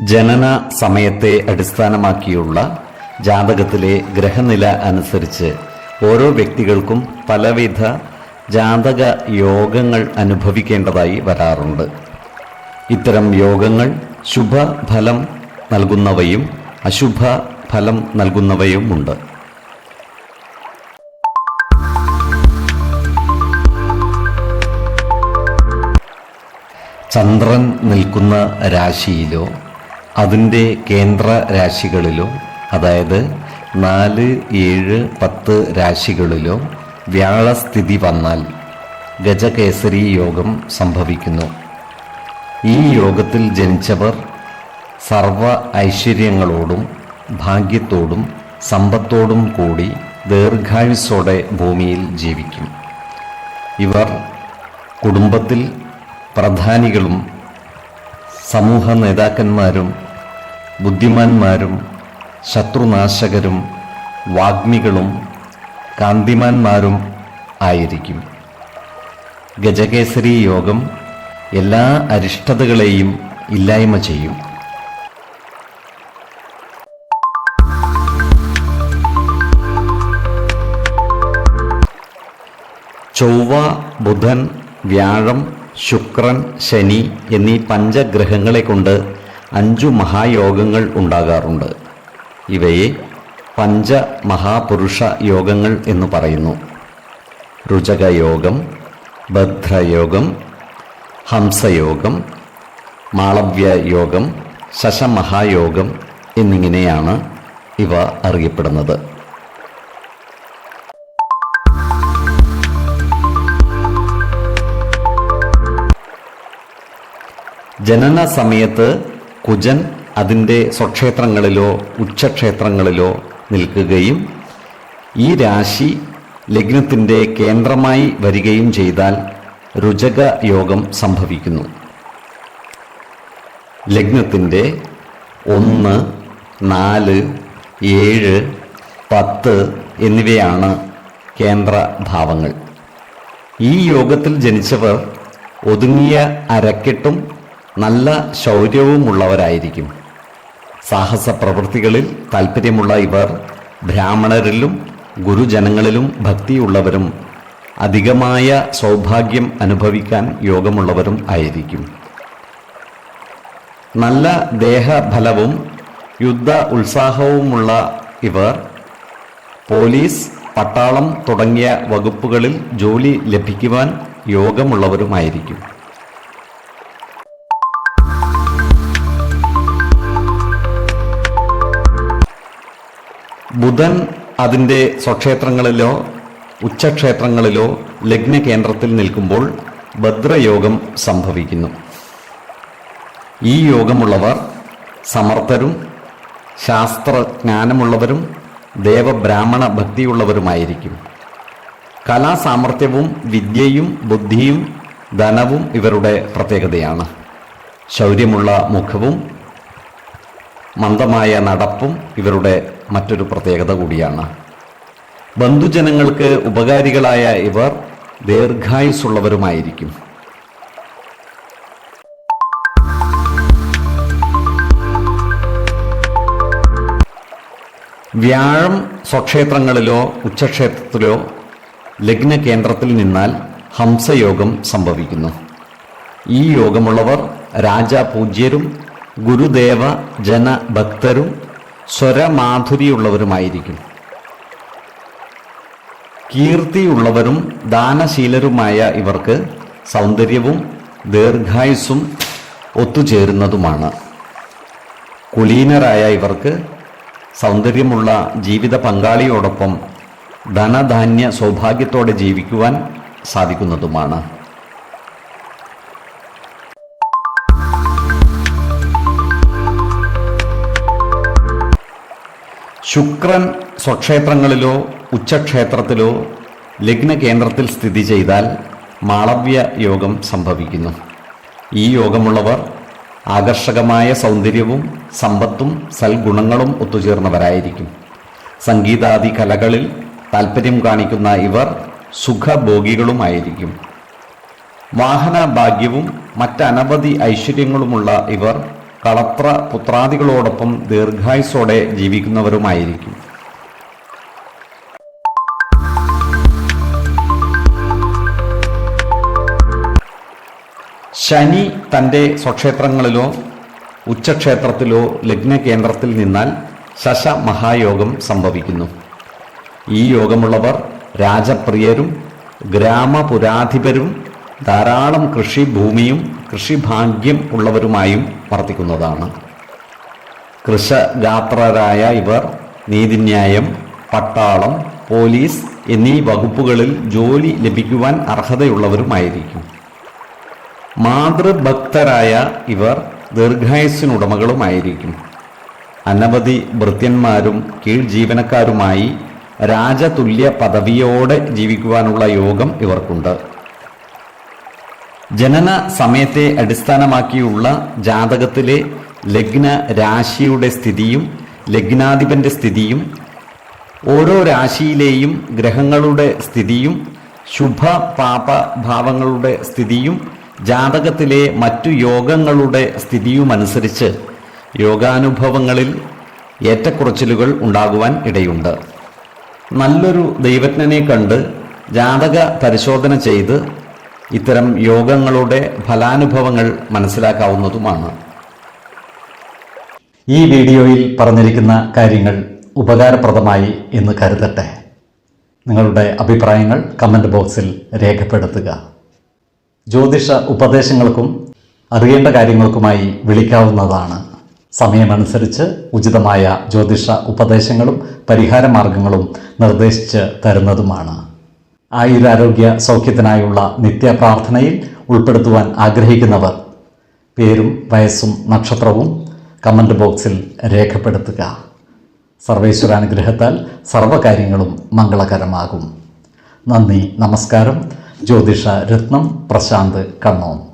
ജനന സമയത്തെ അടിസ്ഥാനമാക്കിയുള്ള ജാതകത്തിലെ ഗ്രഹനില അനുസരിച്ച് ഓരോ വ്യക്തികൾക്കും പലവിധ ജാതക യോഗങ്ങൾ അനുഭവിക്കേണ്ടതായി വരാറുണ്ട്. ഇത്തരം യോഗങ്ങൾ ശുഭഫലം നൽകുന്നവയും അശുഭ ഫലം നൽകുന്നവയുമുണ്ട്. ചന്ദ്രൻ നിൽക്കുന്ന രാശിയിലോ അതിന്റെ കേന്ദ്ര രാശികളിലോ അതായത് നാല് ഏഴ് പത്ത് രാശികളിലോ വ്യാഴസ്ഥിതി വന്നാൽ ഗജകേസരി യോഗം സംഭവിക്കുന്നു. ഈ യോഗത്തിൽ ജനിച്ചവർ സർവ ഐശ്വര്യങ്ങളോടും ഭാഗ്യത്തോടും സമ്പത്തോടും കൂടി ദീർഘായുസ്സോടെ ഭൂമിയിൽ ജീവിക്കും. ഇവർ കുടുംബത്തിൽ പ്രധാനികളും സമൂഹ നേതാക്കന്മാരും ബുദ്ധിമാന്മാരും ശത്രുനാശകരും വാഗ്മികളും കാന്തിമാന്മാരും ആയിരിക്കും. ഗജകേസരി യോഗം എല്ലാ അരിഷ്ടതകളെയും ഇല്ലായ്മ ചെയ്യും. ചൊവ്വ ബുധൻ വ്യാഴം ശുക്രൻ ശനി എന്നീ പഞ്ചഗ്രഹങ്ങളെ കൊണ്ട് അഞ്ചു മഹായോഗങ്ങൾ ഉണ്ടാകാറുണ്ട്. ഇവയെ പഞ്ചമഹാപുരുഷ യോഗങ്ങൾ എന്ന് പറയുന്നു. രുചകയോഗം ഭദ്രയോഗം ഹംസയോഗം മാളവ്യ യോഗം ശശമഹായോഗം എന്നിങ്ങനെയാണ് ഇവ അറിയപ്പെടുന്നത്. ജനന സമയത്ത് കുജൻ അതിന്റെ സ്വക്ഷേത്രങ്ങളിലോ ഉച്ചക്ഷേത്രങ്ങളിലോ നിൽക്കുകയും ഈ രാശി ലഗ്നത്തിന്റെ കേന്ദ്രമായി വരികയും ചെയ്താൽ രുചക യോഗം സംഭവിക്കുന്നു. ലഗ്നത്തിന്റെ ഒന്ന് നാല് ഏഴ് പത്ത് എന്നിവയാണ് കേന്ദ്ര ഭാവങ്ങൾ ഈ യോഗത്തിൽ ജനിച്ചവർ ഒതുങ്ങിയ അരക്കെട്ടും നല്ല ശൗര്യവുമുള്ളവരായിരിക്കും. സാഹസ പ്രവൃത്തികളിൽ താല്പര്യമുള്ള ഇവർ ബ്രാഹ്മണരിലും ഗുരുജനങ്ങളിലും ഭക്തിയുള്ളവരും അധികമായ സൗഭാഗ്യം അനുഭവിക്കാൻ യോഗമുള്ളവരും ആയിരിക്കും. നല്ല ദേഹഫലവും യുദ്ധ ഉത്സാഹവുമുള്ള ഇവർ പോലീസ് പട്ടാളം തുടങ്ങിയ വകുപ്പുകളിൽ ജോലി ലഭിക്കുവാൻ യോഗമുള്ളവരുമായിരിക്കും. ബുധൻ അതിന്റെ സ്വക്ഷേത്രങ്ങളിലോ ഉച്ചക്ഷേത്രങ്ങളിലോ ലഗ്ന കേന്ദ്രത്തിൽ നിൽക്കുമ്പോൾ ഭദ്രയോഗം സംഭവിക്കുന്നു. ഈ യോഗമുള്ളവർ സമർത്ഥരും ശാസ്ത്രജ്ഞാനമുള്ളവരും ദേവബ്രാഹ്മണ ഭക്തിയുള്ളവരുമായിരിക്കും. കലാസാമർഥ്യവും വിദ്യയും ബുദ്ധിയും ധനവും ഇവരുടെ പ്രത്യേകതയാണ്. ശൗര്യമുള്ള മുഖവും മന്ദമായ നടപ്പും ഇവരുടെ മറ്റൊരു പ്രത്യേകത കൂടിയാണ്. ബന്ധുജനങ്ങൾക്ക് ഉപകാരികളായ ഇവർ ദീർഘായുസുള്ളവരുമായിരിക്കും വ്യാഴം സ്വക്ഷേത്രങ്ങളിലോ ഉച്ചക്ഷേത്രത്തിലോ ലഗ്ന കേന്ദ്രത്തിൽ നിന്നാൽ ഹംസയോഗം സംഭവിക്കുന്നു. ഈ യോഗമുള്ളവർ രാജപൂജ്യരും ഗുരുദേവ ജനഭക്തരും സ്വരമാധുരിയുള്ളവരുമായിരിക്കും കീർത്തിയുള്ളവരും ദാനശീലരുമായ ഇവർക്ക് സൗന്ദര്യവും ദീർഘായുസ്സും ഒത്തുചേരുന്നതുമാണ്. കുലീനരായ ഇവർക്ക് സൗന്ദര്യമുള്ള ജീവിത പങ്കാളിയോടൊപ്പം ധനധാന്യ സൗഭാഗ്യത്തോടെ ജീവിക്കുവാൻ സാധിക്കുന്നതുമാണ്. ശുക്രൻ സ്വക്ഷേത്രങ്ങളിലോ ഉച്ചക്ഷേത്രത്തിലോ ലഗ്ന കേന്ദ്രത്തിൽ സ്ഥിതി ചെയ്താൽ മാളവ്യ യോഗം സംഭവിക്കുന്നു. ഈ യോഗമുള്ളവർ ആകർഷകമായ സൗന്ദര്യവും സമ്പത്തും സൽഗുണങ്ങളും ഒത്തുചേർന്നവരായിരിക്കും. സംഗീതാദി കലകളിൽ താൽപ്പര്യം കാണിക്കുന്ന ഇവർ സുഖഭോഗികളുമായിരിക്കും. വാഹന ഭാഗ്യവും മറ്റനവധി ഐശ്വര്യങ്ങളുമുള്ള ഇവർ കളത്ര പുത്രാദികളോടൊപ്പം ദീർഘായുസോടെ ജീവിക്കുന്നവരുമായിരിക്കും. ശനി തന്റെ സ്വക്ഷേത്രങ്ങളിലോ ഉച്ചക്ഷേത്രത്തിലോ ലഗ്നകേന്ദ്രത്തിൽ നിന്നാൽ ശശ മഹായോഗം സംഭവിക്കുന്നു. ഈ യോഗമുള്ളവർ രാജപ്രിയരും ഗ്രാമപുരാധിപരും ധാരാളം കൃഷിഭൂമിയും കൃഷിഭാഗ്യം ഉള്ളവരുമായും വർത്തിക്കുന്നതാണ്. കൃഷഗാത്രരായ ഇവർ നീതിന്യായം പട്ടാളം പോലീസ് എന്നീ വകുപ്പുകളിൽ ജോലി ലഭിക്കുവാൻ അർഹതയുള്ളവരുമായിരിക്കും. മാതൃഭക്തരായ ഇവർ ദീർഘായുസിനുടമകളുമായിരിക്കും അനവധി ഭൃത്യന്മാരും കീഴ് ജീവനക്കാരുമായി രാജതുല്യ പദവിയോടെ ജീവിക്കുവാനുള്ള യോഗം ഇവർക്കുണ്ട്. ജനന സമയത്തെ അടിസ്ഥാനമാക്കിയുള്ള ജാതകത്തിലെ ലഗ്ന രാശിയുടെ സ്ഥിതിയും ലഗ്നാധിപന്റെ സ്ഥിതിയും ഓരോ രാശിയിലെയും ഗ്രഹങ്ങളുടെ സ്ഥിതിയും ശുഭ പാപ ഭാവങ്ങളുടെ സ്ഥിതിയും ജാതകത്തിലെ മറ്റു യോഗങ്ങളുടെ സ്ഥിതിയുമനുസരിച്ച് യോഗാനുഭവങ്ങളിൽ ഏറ്റക്കുറച്ചിലുകൾ ഉണ്ടാകുവാൻ ഇടയുണ്ട്. നല്ലൊരു ദൈവജ്ഞനെ കണ്ട് ജാതക പരിശോധന ചെയ്ത് ഇത്തരം യോഗങ്ങളുടെ ഫലാനുഭവങ്ങൾ മനസ്സിലാക്കാവുന്നതുമാണ്. ഈ വീഡിയോയിൽ പറഞ്ഞിരിക്കുന്ന കാര്യങ്ങൾ ഉപകാരപ്രദമായി എന്ന് കരുതട്ടെ. നിങ്ങളുടെ അഭിപ്രായങ്ങൾ കമന്റ് ബോക്സിൽ രേഖപ്പെടുത്തുക. ജ്യോതിഷ ഉപദേശങ്ങൾക്കും അറിയേണ്ട കാര്യങ്ങൾക്കുമായി വിളിക്കാവുന്നതാണ്. സമയമനുസരിച്ച് ഉചിതമായ ജ്യോതിഷ ഉപദേശങ്ങളും പരിഹാര മാർഗങ്ങളും നിർദ്ദേശിച്ച് തരുന്നതുമാണ്. ആയുരാരോഗ്യ സൗഖ്യത്തിനായുള്ള നിത്യപ്രാർത്ഥനയിൽ ഉൾപ്പെടുത്തുവാൻ ആഗ്രഹിക്കുന്നവർ. പേരും വയസ്സും നക്ഷത്രവും കമന്റ് ബോക്സിൽ രേഖപ്പെടുത്തുക. സർവേശ്വരാനുഗ്രഹത്താൽ സർവകാര്യങ്ങളും മംഗളകരമാകും. നന്ദി നമസ്കാരം. ജ്യോതിഷ രത്നം പ്രശാന്ത് കണ്ണോം